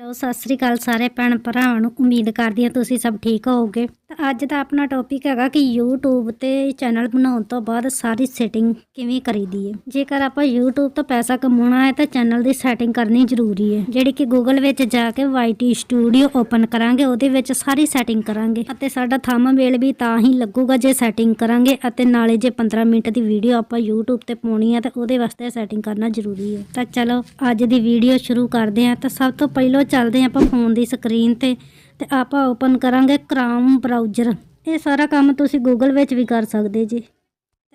Hello Sat Sri ਅਕਾਲ ਸਾਰੇ ਭੈਣ ਭਰਾਵਾਂ ਨੂੰ। ਉਮੀਦ ਕਰਦੀ ਹਾਂ ਤੁਸੀਂ ਸਭ ਠੀਕ ਹੋਵੋਗੇ। ਤਾਂ ਅੱਜ ਦਾ ਆਪਣਾ ਟੌਪਿਕ ਹੈਗਾ ਕਿ YouTube ਤੇ ਚੈਨਲ ਬਣਾਉਣ ਤੋਂ ਬਾਅਦ ਸਾਰੀ ਸੈਟਿੰਗ ਕਿਵੇਂ ਕਰੀਦੀ ਹੈ ਜੇਕਰ ਆਪਾਂ YouTube ਤੋਂ ਪੈਸਾ ਕਮਾਉਣਾ ਹੈ ਤਾਂ ਚੈਨਲ ਦੀ ਸੈਟਿੰਗ ਕਰਨੀ ਜ਼ਰੂਰੀ ਹੈ ਜਿਹੜੀ ਕਿ Google ਵਿੱਚ ਜਾ ਕੇ YT ਸਟੂਡੀਓ ਓਪਨ ਕਰਾਂਗੇ, ਉਹਦੇ ਵਿੱਚ ਸਾਰੀ ਸੈਟਿੰਗ ਕਰਾਂਗੇ। ਅਤੇ ਸਾਡਾ ਥੰਬਨੇਲ ਵੀ ਤਾਂ ਹੀ ਲੱਗੂਗਾ ਜੇ ਸੈਟਿੰਗ ਕਰਾਂਗੇ ਅਤੇ ਨਾਲੇ ਜੇ 15 ਮਿੰਟ ਦੀ ਵੀਡੀਓ ਆਪਾਂ YouTube ਤੇ ਪਾਉਣੀ ਹੈ ਤਾਂ ਉਹਦੇ ਵਾਸਤੇ ਸੈਟਿੰਗ ਕਰਨਾ ਜ਼ਰੂਰੀ ਹੈ ਤਾਂ ਚਲੋ, ਅੱਜ ਦੀ ਵੀਡੀਓ ਸ਼ੁਰੂ ਕਰਦੇ ਹਾਂ। ਤਾਂ ਸਭ ਤੋਂ ਪਹਿਲਾਂ ਚੱਲਦੇ ਹਾਂ ਆਪਾਂ ਫੋਨ ਦੀ ਸਕਰੀਨ ਤੇ ਤੇ ਆਪਾਂ ਓਪਨ ਕਰਾਂਗੇ ਕ੍ਰਾਮ ਬਰਾਊਜ਼ਰ ਇਹ ਸਾਰਾ ਕੰਮ ਤੁਸੀਂ ਗੂਗਲ ਵਿੱਚ ਵੀ ਕਰ ਸਕਦੇ ਜੀ।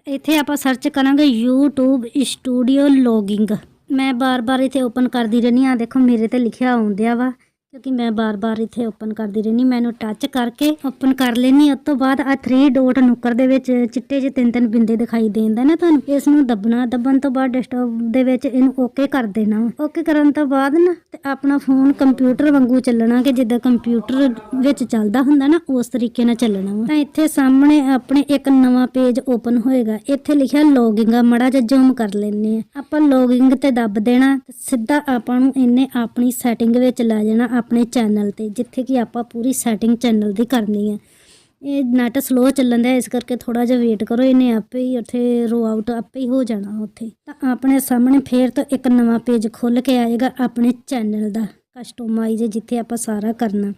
ਇੱਥੇ ਆਪਾਂ ਸਰਚ ਕਰਾਂਗੇ YouTube ਸਟੂਡੀਓ ਲੌਗਿੰਗ ਮੈਂ ਬਾਰ-ਬਾਰ ਇੱਥੇ ਓਪਨ ਕਰਦੀ ਰਹਿੰਦੀ ਆ। ਦੇਖੋ ਮੇਰੇ ਤੇ ਲਿਖਿਆ ਆਉਂਦਿਆ ਵਾ। ਕਿਉਂਕਿ ਮੈਂ ਬਾਰ-ਬਾਰ ਇੱਥੇ ਓਪਨ ਕਰਦੀ ਰਹਿੰਦੀ, ਮੈਨੂੰ ਟੱਚ ਕਰਕੇ ਓਪਨ ਕਰ ਲੈਣੀ ਉਸ ਤੋਂ ਬਾਅਦ ਆ 3 ਡੋਟ ਨੁੱਕਰ ਦੇ ਵਿੱਚ ਚਿੱਟੇ ਜਿਹੇ ਤਿੰਨ ਤਿੰਨ ਬਿੰਦੇ ਦਿਖਾਈ ਦੇਂਦਾ ਨਾ ਤੁਹਾਨੂੰ, ਇਸ ਨੂੰ ਦੱਬਣਾ, ਦੱਬਣ ਤੋਂ ਬਾਅਦ ਡੈਸਕਟਾਪ ਦੇ ਵਿੱਚ ਇਹਨੂੰ ਓਕੇ ਕਰ ਦੇਣਾ। ਓਕੇ ਕਰਨ ਤੋਂ ਬਾਅਦ ਨਾ ਤੇ ਆਪਣਾ ਫੋਨ ਕੰਪਿਊਟਰ ਵਾਂਗੂ ਚੱਲਣਾ ਕਿ ਜਿੱਦਾਂ ਕੰਪਿਊਟਰ ਵਿੱਚ ਚੱਲਦਾ ਹੁੰਦਾ ਨਾ, ਉਸ ਤਰੀਕੇ ਨਾਲ ਚੱਲਣਾ ਵਾ। ਤਾਂ ਇੱਥੇ ਸਾਹਮਣੇ ਆਪਣੇ ਇੱਕ ਨਵਾਂ ਪੇਜ ਓਪਨ ਹੋਏਗਾ। ਇੱਥੇ ਲਿਖਿਆ ਲੌਗਿੰਗ ਆ, ਮੜਾ ਜਿਹਾ ਜ਼ੂਮ ਕਰ ਲੈਣੇ ਆ ਆਪਾਂ ਲੌਗਿੰਗ ਤੇ ਦੱਬ ਦੇਣਾ ਸਿੱਧਾ ਆਪਾਂ ਨੂੰ ਇਹਨੇ ਆਪਣੀ ਸੈਟਿੰਗ ਵਿੱਚ ਲੈ ਜਾਣਾ ਆਪਣੇ ਚੈਨਲ ਤੇ, ਜਿੱਥੇ ਕਿ ਆਪਾਂ ਪੂਰੀ ਸੈਟਿੰਗ ਚੈਨਲ ਦੀ ਕਰਨੀ ਹੈ ਇਹ ਨੈਟ ਸਲੋ ਚੱਲਣ ਦਾ ਇਸ ਕਰਕੇ ਥੋੜਾ ਜਿਹਾ ਵੇਟ ਕਰੋ, ਇਹਨੇ ਆਪੇ ਹੀ ਉੱਥੇ ਰੋ ਆਊਟ ਆਪੇ ਹੀ ਹੋ ਜਾਣਾ ਉੱਥੇ। ਤਾਂ ਆਪਣੇ ਸਾਹਮਣੇ ਫੇਰ ਤੋਂ ਇੱਕ ਨਵਾਂ ਪੇਜ ਖੁੱਲ ਕੇ ਆਏਗਾ ਆਪਣੇ ਚੈਨਲ ਦਾ ਕਸਟਮਾਈਜ਼ ਜਿੱਥੇ ਆਪਾਂ ਸਾਰਾ ਕਰਨਾ।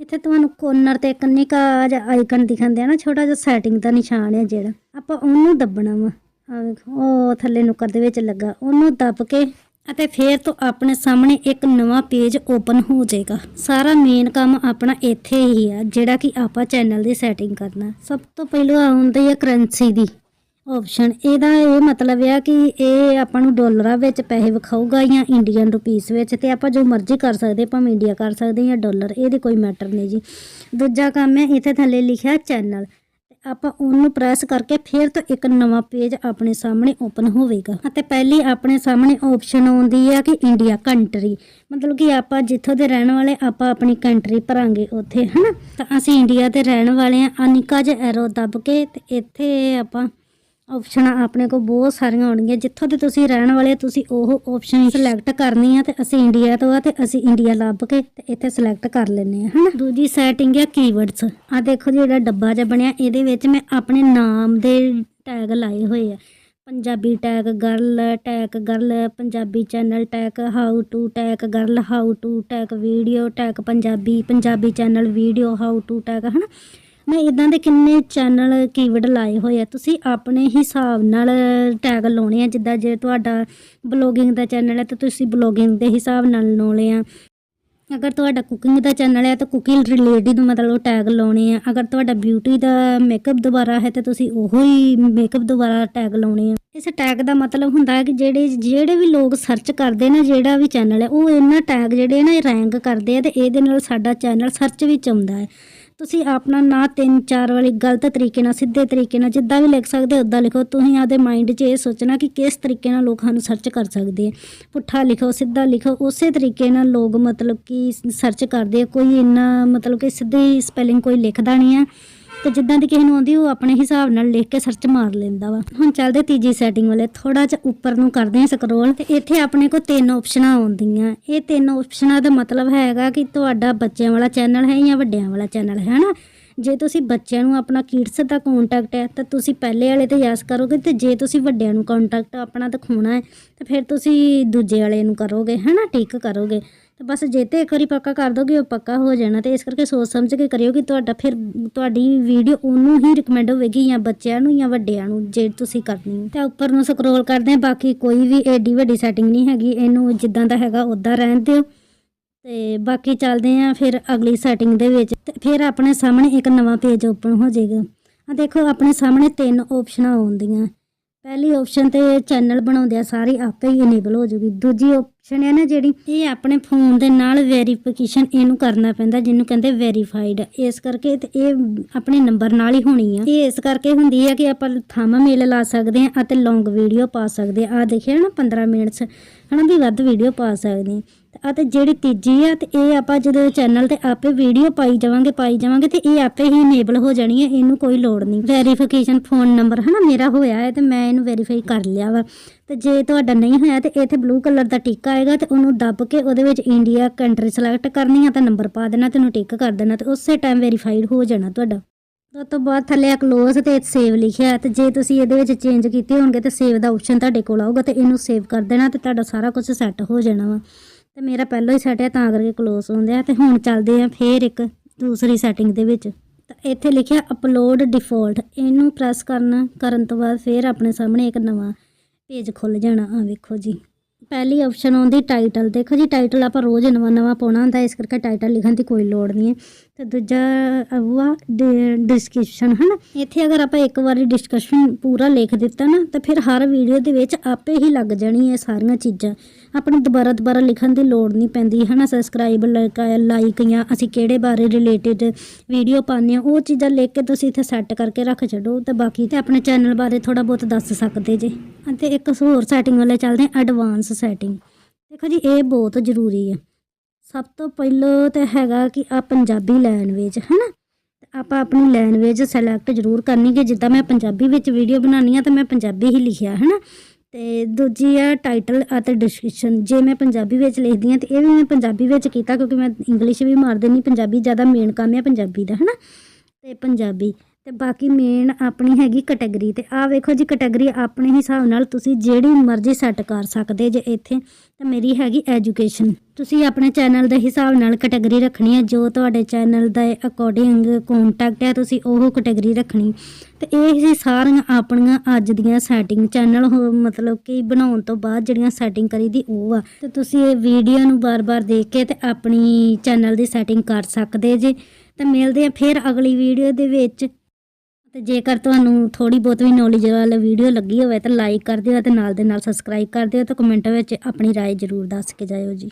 ਇੱਥੇ ਤੁਹਾਨੂੰ ਕੋਰਨਰ ਤੇ ਇੱਕ ਨਿੱਕਾ ਜਿਹਾ ਆਈਕਨ ਦਿਖਾਉਂਦੇ ਆ ਨਾ, ਛੋਟਾ ਜਿਹਾ ਸੈਟਿੰਗ ਦਾ ਨਿਸ਼ਾਨ ਹੈ ਜਿਹੜਾ। ਆਪਾਂ ਉਹਨੂੰ ਦੱਬਣਾ ਵਾ। ਆ ਵੇਖੋ, ਉਹ ਥੱਲੇ ਨੁੱਕਰ ਦੇ ਵਿੱਚ ਲੱਗਾ, ਉਹਨੂੰ ਦੱਬ ਕੇ ਅਤੇ ਫਿਰ ਤੋਂ ਆਪਣੇ ਸਾਹਮਣੇ ਇੱਕ ਨਵਾਂ ਪੇਜ ਓਪਨ ਹੋ ਜਾਏਗਾ। ਸਾਰਾ ਮੇਨ ਕੰਮ ਆਪਣਾ ਇੱਥੇ ਹੀ ਆ, ਜਿਹੜਾ ਕਿ ਆਪਾਂ ਚੈਨਲ ਦੀ ਸੈਟਿੰਗ ਕਰਨਾ। ਸਭ ਤੋਂ ਪਹਿਲਾਂ ਆਉਂਦੀ ਹੈ ਕਰੰਸੀ ਦੀ ਆਪਸ਼ਨ ਇਹਦਾ ਇਹ ਮਤਲਬ ਆ ਕਿ ਇਹ ਆਪਾਂ ਨੂੰ ਡਾਲਰਾਂ ਵਿੱਚ ਪੈਸੇ ਵਿਖਾਊਗਾ ਜਾਂ ਇੰਡੀਅਨ ਰੁਪੀਸ ਵਿੱਚ, ਤੇ ਆਪਾਂ ਜੋ ਮਰਜ਼ੀ ਕਰ ਸਕਦੇ ਭਾਵੇਂ ਇੰਡੀਆ ਕਰ ਸਕਦੇ ਜਾਂ ਡਾਲਰ ਇਹਦੇ ਕੋਈ ਮੈਟਰ ਨਹੀਂ ਜੀ। ਦੂਜਾ ਕੰਮ ਹੈ ਇੱਥੇ ਥੱਲੇ ਲਿਖਿਆ ਚੈਨਲ ਆਪਾਂ ਉਹਨੂੰ ਪ੍ਰੈਸ ਕਰਕੇ ਫਿਰ ਤੋਂ ਇੱਕ ਨਵਾਂ ਪੇਜ ਆਪਣੇ ਸਾਹਮਣੇ ਓਪਨ ਹੋਵੇਗਾ। ਅਤੇ ਪਹਿਲੀ ਆਪਣੇ ਸਾਹਮਣੇ ਆਪਸ਼ਨ ਆਉਂਦੀ ਹੈ ਕਿ ਇੰਡੀਆ ਕੰਟਰੀ ਮਤਲਬ ਕਿ ਆਪਾਂ ਜਿੱਥੋਂ ਦੇ ਰਹਿਣ ਵਾਲੇ ਆਪਾਂ ਆਪਣੀ ਕੰਟਰੀ ਭਰਾਂਗੇ ਉੱਥੇ, ਹਨਾ? ਤਾਂ ਅਸੀਂ ਇੰਡੀਆ ਦੇ ਰਹਿਣ ਵਾਲੇ ਆ। ਅਨਿਕਾ ਜਿਹਾ ਐਰੋ ਦੱਬ ਕੇ ਤੇ ਇੱਥੇ ਆਪਾਂ ਆਪਸ਼ਨ ਆਪਣੇ ਕੋਲ ਬਹੁਤ ਸਾਰੀਆਂ ਹੋਣਗੀਆਂ। ਜਿੱਥੋਂ ਦੇ ਤੁਸੀਂ ਰਹਿਣ ਵਾਲੇ ਤੁਸੀਂ ਉਹ ਆਪਸ਼ਨ ਸਿਲੈਕਟ ਕਰਨੀ ਆ ਤੇ ਅਸੀਂ ਇੰਡੀਆ ਤੋਂ ਆ ਤੇ ਅਸੀਂ ਇੰਡੀਆ ਲੱਭ ਕੇ ਤੇ ਇੱਥੇ ਸਿਲੈਕਟ ਕਰ ਲੈਨੇ ਆ, ਹਨਾ? ਦੂਜੀ ਸੈਟਿੰਗ ਆ ਕੀਵਰਡਸ ਆ ਦੇਖੋ ਜੀ, ਜਿਹੜਾ ਡੱਬਾ ਜਿਹਾ ਬਣਿਆ, ਇਹਦੇ ਵਿੱਚ ਮੈਂ ਆਪਣੇ ਨਾਮ ਦੇ ਟੈਗ ਲਾਏ ਹੋਏ ਆ। Punjabi tag girl tag girl Punjabi channel tag how to tag girl how to tag video tag Punjabi Punjabi channel video how to tag ਹਨਾ? ਮੈਂ ਇਦਾਂ ਦੇ ਕਿੰਨੇ ਚੈਨਲ ਕੀਵਰਡ ਲਾਏ ਹੋਏ ਆ। ਤੁਸੀਂ ਆਪਣੇ ਹਿਸਾਬ ਨਾਲ ਟੈਗ ਲਾਉਣੇ ਆ। ਜਿੱਦਾਂ ਜੇ ਤੁਹਾਡਾ ਬਲੌਗਿੰਗ ਦਾ ਚੈਨਲ ਹੈ ਤਾਂ ਤੁਸੀਂ ਬਲੌਗਿੰਗ ਦੇ ਹਿਸਾਬ ਨਾਲ ਲਾਉਣੇ ਆ। ਅਗਰ ਤੁਹਾਡਾ ਕੁਕਿੰਗ ਦਾ ਚੈਨਲ ਹੈ ਤਾਂ ਕੁਕਿੰਗ ਰਿਲੇਟਡ ਮਤਲਬ ਟੈਗ ਲਾਉਣੇ ਆ। ਅਗਰ ਤੁਹਾਡਾ ਬਿਊਟੀ ਦਾ ਮੇਕਅਪ ਦੁਬਾਰਾ ਹੈ ਤਾਂ ਤੁਸੀਂ ਉਹੋ ਹੀ ਮੇਕਅਪ ਦੁਬਾਰਾ ਟੈਗ ਲਾਉਣੇ ਆ। ਇਸ ਟੈਗ ਦਾ ਮਤਲਬ ਹੁੰਦਾ ਹੈ ਕਿ ਜਿਹੜੇ ਜਿਹੜੇ ਵੀ ਲੋਕ ਸਰਚ ਕਰਦੇ ਨੇ, ਜਿਹੜਾ ਵੀ ਚੈਨਲ ਹੈ, ਉਹ ਇਹਨਾਂ ਟੈਗ ਜਿਹੜੇ ਨਾ ਰੈਂਕ ਕਰਦੇ ਆ ਤੇ ਇਹਦੇ ਨਾਲ ਸਾਡਾ ਚੈਨਲ ਸਰਚ ਵਿੱਚ ਆਉਂਦਾ ਹੈ। ਤੁਸੀਂ ਆਪਣਾ ਨਾਂ ਤਿੰਨ ਚਾਰ ਵਾਲੀ ਗਲਤ ਤਰੀਕੇ ਨਾਲ, ਸਿੱਧੇ ਤਰੀਕੇ ਨਾਲ ਜਿੱਦਾਂ ਵੀ ਲਿਖ ਸਕਦੇ ਉੱਦਾਂ ਲਿਖੋ। ਤੁਸੀਂ ਆਪਦੇ ਮਾਈਂਡ 'ਚ ਇਹ ਸੋਚਣਾ ਕਿ ਕਿਸ ਤਰੀਕੇ ਨਾਲ ਲੋਕ ਸਾਨੂੰ ਸਰਚ ਕਰ ਸਕਦੇ ਆ। ਪੁੱਠਾ ਲਿਖੋ, ਸਿੱਧਾ ਲਿਖੋ, ਉਸੇ ਤਰੀਕੇ ਨਾਲ ਲੋਕ ਮਤਲਬ ਕਿ ਸਰਚ ਕਰਦੇ ਆ। ਕੋਈ ਇੰਨਾ ਮਤਲਬ ਕਿ ਸਿੱਧੀ ਸਪੈਲਿੰਗ ਕੋਈ ਲਿਖਦਾ ਨਹੀਂ ਆ। ਤੇ ਜਿੱਦਾਂ ਦੀ ਕਿਸੇ ਨੂੰ ਆਉਂਦੀ, ਉਹ ਆਪਣੇ ਹਿਸਾਬ ਨਾਲ ਲਿਖ ਕੇ ਸਰਚ ਮਾਰ ਲੈਂਦਾ ਵਾ। ਹੁਣ ਚੱਲਦੇ ਤੀਜੀ ਸੈਟਿੰਗ ਵਾਲੇ ਥੋੜਾ ਜਿਹਾ ਉੱਪਰ ਨੂੰ ਕਰਦੇ ਹਾਂ ਸਕਰੋਲ ਤੇ ਇੱਥੇ ਆਪਣੇ ਕੋਲ ਤਿੰਨ ਆਪਸ਼ਨਾਂ ਆਉਂਦੀਆਂ। ਇਹ ਤਿੰਨ ਆਪਸ਼ਨਾਂ ਦਾ ਮਤਲਬ ਹੈਗਾ ਕਿ ਤੁਹਾਡਾ ਬੱਚਿਆਂ ਵਾਲਾ ਚੈਨਲ ਹੈ ਜਾਂ ਵੱਡਿਆਂ ਵਾਲਾ ਚੈਨਲ ਹੈ, ਹਨਾ? ਜੇ ਤੁਸੀਂ ਬੱਚਿਆਂ ਨੂੰ ਆਪਣਾ ਕਿਡਸ ਦਾ ਕੰਟੈਕਟ ਹੈ, ਤਾਂ ਤੁਸੀਂ ਪਹਿਲੇ ਵਾਲੇ ਤੇ ਯੈਸ ਕਰੋਗੇ ਤੇ ਜੇ ਤੁਸੀਂ ਵੱਡਿਆਂ ਨੂੰ ਕੰਟੈਕਟ ਆਪਣਾ ਦਿਖਾਉਣਾ ਹੈ, ਤਾਂ ਫਿਰ ਤੁਸੀਂ ਦੂਜੇ ਵਾਲੇ ਨੂੰ ਕਰੋਗੇ ਹਨਾ ਟਿਕ ਕਰੋਗੇ। ਤਾਂ ਬਸ ਜੇ ਤੇ ਇੱਕ ਵਾਰੀ ਪੱਕਾ ਕਰ ਦੋਗੇ, ਉਹ ਪੱਕਾ ਹੋ ਜਾਣਾ ਤੇ ਇਸ ਕਰਕੇ ਸੋਚ ਸਮਝ ਕੇ ਕਰਿਓ ਕਿ ਤੁਹਾਡਾ ਫਿਰ ਤੁਹਾਡੀ ਵੀਡੀਓ ਉਹਨੂੰ ਹੀ ਰਿਕਮੈਂਡ ਹੋਵੇਗੀ ਜਾਂ ਬੱਚਿਆਂ ਨੂੰ ਜਾਂ ਵੱਡਿਆਂ ਨੂੰ, ਜੇ ਤੁਸੀਂ ਕਰਨੀ ਹੈ। ਤੇ ਉੱਪਰ ਨੂੰ ਸਕਰੋਲ ਕਰਦੇ ਹਾਂ, ਬਾਕੀ ਕੋਈ ਵੀ ਐਡੀ ਵੱਡੀ ਸੈਟਿੰਗ ਨਹੀਂ ਹੈਗੀ, ਇਹਨੂੰ ਜਿੱਦਾਂ ਦਾ ਹੈਗਾ ਉਦਾਂ ਰਹਿਣ ਦਿਓ। ਤੇ ਬਾਕੀ ਚੱਲਦੇ ਆ ਫਿਰ ਅਗਲੀ ਸੈਟਿੰਗ ਦੇ ਵਿੱਚ। ਤੇ ਫਿਰ ਆਪਣੇ ਸਾਹਮਣੇ ਇੱਕ ਨਵਾਂ ਪੇਜ ਓਪਨ ਹੋ ਜਾਏਗਾ। ਆ ਦੇਖੋ, ਆਪਣੇ ਸਾਹਮਣੇ ਤਿੰਨ ਆਪਸ਼ਨਾਂ ਆਉਂਦੀਆਂ। ਪਹਿਲੀ ਆਪਸ਼ਨ ਤੇ ਚੈਨਲ ਬਣਾਉਂਦੇ ਆ ਸਾਰੀ ਆਪੇ ਹੀ ਇਨੇਬਲ ਹੋ ਜੂਗੀ ਦੂਜੀ ਆਪਸ਼ਨ ਹੈ ਨਾ ਜਿਹੜੀ, ਇਹ ਆਪਣੇ ਫੋਨ ਦੇ ਨਾਲ ਵੈਰੀਫਿਕੇਸ਼ਨ ਇਹਨੂੰ ਕਰਨਾ ਪੈਂਦਾ, ਜਿਹਨੂੰ ਕਹਿੰਦੇ ਵੈਰੀਫਾਈਡ ਇਸ ਕਰਕੇ ਤੇ ਇਹ ਆਪਣੇ ਨੰਬਰ ਨਾਲ ਹੀ ਹੋਣੀ ਆ। ਇਹ ਇਸ ਕਰਕੇ ਹੁੰਦੀ ਹੈ ਕਿ ਆਪਾਂ ਥੰਬ ਮੇਲ ਲਾ ਸਕਦੇ ਆ ਅਤੇ ਲੌਂਗ ਵੀਡੀਓ ਪਾ ਸਕਦੇ ਆ। ਆ ਦੇਖਿਆ ਨਾ 15 ਮਿੰਟਸ ਹਨਾ ਵੀ ਵੱਧ ਵੀਡੀਓ ਪਾ ਸਕਦੇ ਹਾਂ। ਅਤੇ ਜਿਹੜੀ ਤੀਜੀ ਆ ਤੇ ਇਹ ਆਪਾਂ ਜਦੋਂ ਚੈਨਲ ਤੇ ਆਪੇ ਵੀਡੀਓ ਪਾਈ ਜਾਵਾਂਗੇ ਪਾਈ ਜਾਵਾਂਗੇ ਤੇ ਇਹ ਆਪੇ ਹੀ ਇਨੇਬਲ ਹੋ ਜਾਣੀ ਹੈ, ਇਹਨੂੰ ਕੋਈ ਲੋੜ ਨਹੀਂ। ਵੈਰੀਫਿਕੇਸ਼ਨ ਫੋਨ ਨੰਬਰ ਹਨਾ, ਮੇਰਾ ਹੋਇਆ ਹੈ ਤੇ ਮੈਂ ਇਹਨੂੰ ਵੈਰੀਫਾਈ ਕਰ ਲਿਆ ਵਾ। ਤੇ ਜੇ ਤੁਹਾਡਾ ਨਹੀਂ ਹੋਇਆ ਤੇ ਇੱਥੇ ਬਲੂ ਕਲਰ ਦਾ ਟਿੱਕ ਆਏਗਾ ਤੇ ਉਹਨੂੰ ਦੱਬ ਕੇ ਉਹਦੇ ਵਿੱਚ ਇੰਡੀਆ ਕੰਟਰੀ ਸਿਲੈਕਟ ਕਰਨੀ ਆ ਤੇ ਨੰਬਰ ਪਾ ਦੇਣਾ ਤੇ ਉਹਨੂੰ ਟਿਕ ਕਰ ਦੇਣਾ ਤੇ ਉਸੇ ਟਾਈਮ ਵੈਰੀਫਾਈਡ ਹੋ ਜਾਣਾ ਤੁਹਾਡਾ। ਉਸ ਤੋਂ ਬਾਅਦ ਥੱਲੇ ਆ ਕਲੋਜ਼ ਤੇ ਸੇਵ ਲਿਖਿਆ ਹੈ ਤੇ ਜੇ ਤੁਸੀਂ ਇਹਦੇ ਵਿੱਚ ਚੇਂਜ ਕੀਤੇ ਹੋਣਗੇ ਤੇ ਸੇਵ ਦਾ ਆਪਸ਼ਨ ਤੁਹਾਡੇ ਕੋਲ ਆਊਗਾ ਤੇ ਇਹਨੂੰ ਸੇਵ ਕਰ ਦੇਣਾ ਤੇ ਤੁਹਾਡਾ ਸਾਰਾ ਕੁਝ ਸੈੱਟ ਹੋ ਜਾਣਾ ਵਾ। ਤੇ ਮੇਰਾ ਪਹਿਲਾਂ ਹੀ ਸੈੱਟ ਹੈ ਤਾਂ ਕਰਕੇ ਕਲੋਜ਼ ਹੁੰਦੇ ਆ ਤੇ ਹੁਣ ਚੱਲਦੇ ਆ ਫੇਰ ਇੱਕ ਦੂਸਰੀ ਸੈਟਿੰਗ ਦੇ ਵਿੱਚ। ਤਾਂ ਇੱਥੇ ਲਿਖਿਆ ਅਪਲੋਡ ਡਿਫਾਲਟ ਇਹਨੂੰ ਪ੍ਰੈਸ ਕਰਨਾ, ਕਰਨ ਤੋਂ ਬਾਅਦ ਫੇਰ ਆਪਣੇ ਸਾਹਮਣੇ ਇੱਕ ਨਵਾਂ ਪੇਜ ਖੁੱਲ ਜਾਣਾ। ਆ ਵੇਖੋ ਜੀ। ਪਹਿਲੀ ਆਪਸ਼ਨ ਆਉਂਦੀ ਟਾਈਟਲ ਦੇਖੋ ਜੀ ਟਾਈਟਲ ਆਪਾਂ ਰੋਜ਼ ਨਵਾਂ ਨਵਾਂ ਪਾਉਣਾ ਹੁੰਦਾ, ਇਸ ਕਰਕੇ ਟਾਈਟਲ ਲਿਖਣ ਦੀ ਕੋਈ ਲੋੜ ਨਹੀਂ ਹੈ। ਤੇ ਦੂਜਾ ਉਹ ਡਿਸਕ੍ਰਿਪਸ਼ਨ ਹਨਾ? ਇੱਥੇ ਅਗਰ ਆਪਾਂ ਇੱਕ ਵਾਰੀ ਡਿਸਕਸ਼ਨ ਪੂਰਾ ਲਿਖ ਦਿੱਤਾ ਨਾ, ਤਾਂ ਫਿਰ ਹਰ ਵੀਡੀਓ ਦੇ ਵਿੱਚ ਆਪੇ ਹੀ ਲੱਗ ਜਾਣੀ ਇਹ ਸਾਰੀਆਂ ਚੀਜ਼ਾਂ। ਆਪਾਂ ਨੂੰ ਦੁਬਾਰਾ ਦੁਬਾਰਾ ਲਿਖਣ ਦੀ ਲੋੜ ਨਹੀਂ ਪੈਂਦੀ, ਹਨਾ? ਸਬਸਕ੍ਰਾਈਬ ਲਾਈਕ ਜਾਂ ਅਸੀਂ ਕਿਹੜੇ ਬਾਰੇ ਰਿਲੇਟਡ ਵੀਡੀਓ ਪਾਉਂਦੇ ਹਾਂ, ਉਹ ਚੀਜ਼ਾਂ ਲਿਖ ਕੇ ਤੁਸੀਂ ਇੱਥੇ ਸੈੱਟ ਕਰਕੇ ਰੱਖ ਛੱਡੋ। ਤੇ ਬਾਕੀ ਤੇ ਆਪਣੇ ਚੈਨਲ ਬਾਰੇ ਥੋੜਾ ਬਹੁਤ ਦੱਸ ਸਕਦੇ ਜੇ। ਅਤੇ ਇੱਕ ਹੋਰ ਸੈਟਿੰਗ ਵਾਲੇ ਚੱਲਦੇ ਹਾਂ ਐਡਵਾਂਸ ਸੈਟਿੰਗ ਦੇਖੋ ਜੀ, ਇਹ ਬਹੁਤ ਜ਼ਰੂਰੀ ਹੈ। ਸਭ ਤੋਂ ਪਹਿਲਾਂ ਤਾਂ ਹੈਗਾ ਕਿ ਆ ਪੰਜਾਬੀ ਲੈਂਗੁਏਜ ਹੈਨਾ? ਤੇ ਆਪਾਂ ਆਪਣੀ ਲੈਂਗੁਏਜ ਸਿਲੈਕਟ ਜ਼ਰੂਰ ਕਰਨੀ ਕਿ ਜਿੱਦਾਂ ਮੈਂ ਪੰਜਾਬੀ ਵਿੱਚ ਵੀਡੀਓ ਬਣਾਉਣੀ ਆ ਤਾਂ ਮੈਂ ਪੰਜਾਬੀ ਹੀ ਲਿਖਿਆ, ਹੈਨਾ? ਤੇ ਦੂਜੀ ਆ ਟਾਈਟਲ ਅਤੇ ਡਿਸਕ੍ਰਿਪਸ਼ਨ ਜੇ ਮੈਂ ਪੰਜਾਬੀ ਵਿੱਚ ਲਿਖਦੀ ਆ ਤੇ ਇਹ ਵੀ ਮੈਂ ਪੰਜਾਬੀ ਵਿੱਚ ਕੀਤਾ ਕਿਉਂਕਿ ਮੈਂ ਇੰਗਲਿਸ਼ ਵੀ ਮਾਰ ਦੇਣੀ ਪੰਜਾਬੀ ਜ਼ਿਆਦਾ ਮੇਨ ਕੰਮ ਹੈ ਪੰਜਾਬੀ ਦਾ, ਹੈਨਾ? ਤੇ ਪੰਜਾਬੀ। ਤੇ ਬਾਕੀ ਮੇਨ ਆਪਣੀ ਹੈਗੀ ਕੈਟਾਗਰੀ ਤੇ ਆ ਵੇਖੋ ਜੀ ਕੈਟਾਗਰੀ ਆਪਣੇ ਹਿਸਾਬ ਨਾਲ ਤੁਸੀਂ ਜਿਹੜੀ ਮਰਜ਼ੀ ਸੈੱਟ ਕਰ ਸਕਦੇ ਜੇ ਇੱਥੇ, ਤਾਂ ਮੇਰੀ ਹੈਗੀ ਐਜੂਕੇਸ਼ਨ ਤੁਸੀਂ ਆਪਣੇ ਚੈਨਲ ਦੇ ਹਿਸਾਬ ਨਾਲ ਕੈਟਾਗਰੀ ਰੱਖਣੀ ਹੈ ਜੋ ਤੁਹਾਡੇ ਚੈਨਲ ਦੇ ਅਕੋਰਡਿੰਗ ਕੰਟੈਕਟ ਹੈ ਤੁਸੀਂ ਉਹ ਕੈਟਾਗਰੀ ਰੱਖਣੀ। ਤੇ ਇਹ ਸੀ ਸਾਰੀਆਂ ਆਪਣੀਆਂ ਅੱਜ ਦੀਆਂ ਸੈਟਿੰਗ ਚੈਨਲ ਮਤਲਬ ਕਿ ਬਣਾਉਣ ਤੋਂ ਬਾਅਦ ਜਿਹੜੀਆਂ ਸੈਟਿੰਗ ਕਰੀ ਦੀ ਉਹ ਆ। ਤੇ ਤੁਸੀਂ ਇਹ ਵੀਡੀਓ ਨੂੰ ਬਾਰ-ਬਾਰ ਦੇਖ ਕੇ ਤੇ ਆਪਣੀ ਚੈਨਲ ਦੀ ਸੈਟਿੰਗ ਕਰ ਸਕਦੇ ਜੇ। ਤਾਂ ਮਿਲਦੇ ਆ ਫਿਰ ਅਗਲੀ ਵੀਡੀਓ ਦੇ ਵਿੱਚ। ਤੇ ਜੇਕਰ ਤੁਹਾਨੂੰ ਥੋੜੀ ਬਹੁਤ ਵੀ ਨੌਲੇਜ ਵਾਲੀ ਵੀਡੀਓ ਲੱਗੀ ਹੋਵੇ ਤਾਂ ਲਾਈਕ ਕਰ ਦਿਓ ਤੇ ਨਾਲ ਦੇ ਨਾਲ ਸਬਸਕ੍ਰਾਈਬ ਕਰ ਦਿਓ ਤੇ ਕਮੈਂਟ ਵਿੱਚ ਆਪਣੀ رائے ਜ਼ਰੂਰ ਦੱਸ ਕੇ ਜਾਇਓ ਜੀ